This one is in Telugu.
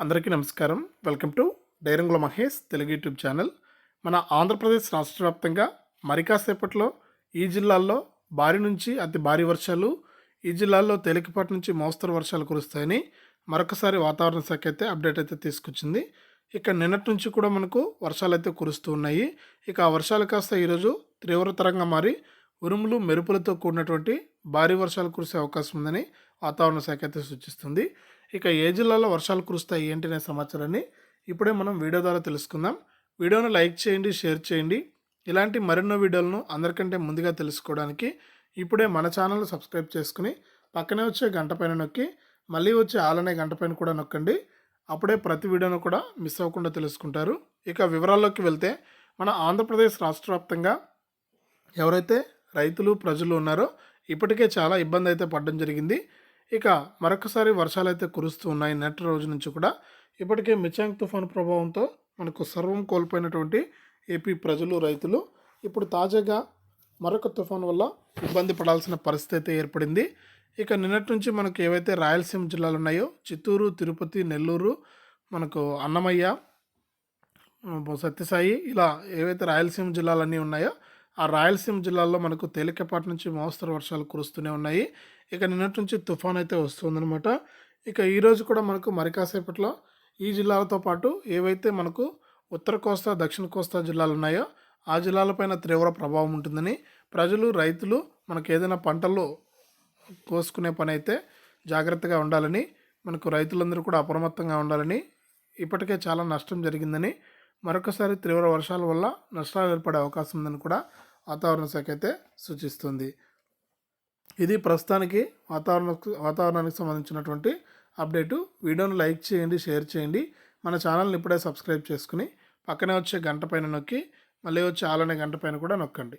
అందరికీ నమస్కారం. వెల్కమ్ టు డైరంగుల మహేష్ తెలుగు యూట్యూబ్ ఛానల్. మన ఆంధ్రప్రదేశ్ రాష్ట్ర వ్యాప్తంగా మరికాసేపట్లో ఈ జిల్లాల్లో భారీ నుంచి అతి భారీ వర్షాలు ఈ జిల్లాల్లో తేలికపాటి నుంచి మోస్తరు వర్షాలు కురుస్తాయని మరొకసారి వాతావరణ శాఖ అయితే అప్డేట్ అయితే తీసుకొచ్చింది. ఇక నిన్నటి నుంచి కూడా మనకు వర్షాలు అయితే కురుస్తూ ఉన్నాయి. ఇక ఆ వర్షాలు కాస్త ఈరోజు తీవ్రతరంగా మారి ఉరుములు మెరుపులతో కూడినటువంటి భారీ వర్షాలు కురిసే అవకాశం ఉందని వాతావరణ శాఖ అయితే సూచిస్తుంది. ఇక ఏ జిల్లాలో వర్షాలు కురుస్తాయి ఏంటి అనే సమాచారాన్ని ఇప్పుడే మనం వీడియో ద్వారా తెలుసుకుందాం. వీడియోను లైక్ చేయండి షేర్ చేయండి. ఇలాంటి మరెన్నో వీడియోలను అందరికంటే ముందుగా తెలుసుకోవడానికి ఇప్పుడే మన ఛానల్ సబ్స్క్రైబ్ చేసుకుని పక్కనే వచ్చే గంట పైన నొక్కి మళ్ళీ వచ్చే ఆలనే గంట పైన కూడా నొక్కండి. అప్పుడే ప్రతి వీడియోను కూడా మిస్ అవ్వకుండా తెలుసుకుంటారు. ఇక వివరాల్లోకి వెళ్తే మన ఆంధ్రప్రదేశ్ రాష్ట్ర వ్యాప్తంగా ఎవరైతే రైతులు ప్రజలు ఉన్నారో ఇప్పటికే చాలా ఇబ్బంది అయితే పడడం జరిగింది. ఇక మరొకసారి వర్షాలు అయితే కురుస్తూ ఉన్నాయి. నెట్ రోజు నుంచి కూడా. ఇప్పటికే మిచాంగ్ తుఫాను ప్రభావంతో మనకు సర్వం కోల్పోయినటువంటి ఏపీ ప్రజలు రైతులు ఇప్పుడు తాజాగా మరొక తుఫాను వల్ల ఇబ్బంది పడాల్సిన పరిస్థితి అయితే ఏర్పడింది. ఇక నిన్నటి నుంచి మనకు ఏవైతే రాయలసీమ జిల్లాలు ఉన్నాయో చిత్తూరు తిరుపతి నెల్లూరు మనకు అన్నమయ్య సత్యసాయి ఇలా ఏవైతే రాయలసీమ జిల్లాలన్నీ ఉన్నాయో ఆ రాయలసీమ జిల్లాల్లో మనకు తేలికపాటి నుంచి మోస్తరు వర్షాలు కురుస్తూనే ఉన్నాయి. ఇక నిన్నటి నుంచి తుఫాన్ అయితే వస్తుందన్నమాట. ఇక ఈరోజు కూడా మనకు మరి కాసేపట్లో ఈ జిల్లాలతో పాటు ఏవైతే మనకు ఉత్తర కోస్తా దక్షిణ కోస్తా జిల్లాలు ఉన్నాయో ఆ జిల్లాలపైన తీవ్ర ప్రభావం ఉంటుందని ప్రజలు రైతులు మనకు ఏదైనా పంటలు కోసుకునే పని అయితే జాగ్రత్తగా ఉండాలని మనకు రైతులందరూ కూడా అప్రమత్తంగా ఉండాలని ఇప్పటికే చాలా నష్టం జరిగిందని మరొకసారి తీవ్ర వర్షాల వల్ల నష్టాలు ఏర్పడే అవకాశం ఉందని కూడా వాతావరణ శాఖ అయితే సూచిస్తుంది. ఇది ప్రస్తుతానికి వాతావరణ వాతావరణానికి సంబంధించినటువంటి అప్డేటు. వీడియోను లైక్ చేయండి షేర్ చేయండి. మన ఛానల్ని ఇప్పుడే సబ్స్క్రైబ్ చేసుకుని పక్కనే వచ్చే గంట పైన నొక్కి మళ్ళీ వచ్చే ఆలనే గంట పైన కూడా నొక్కండి.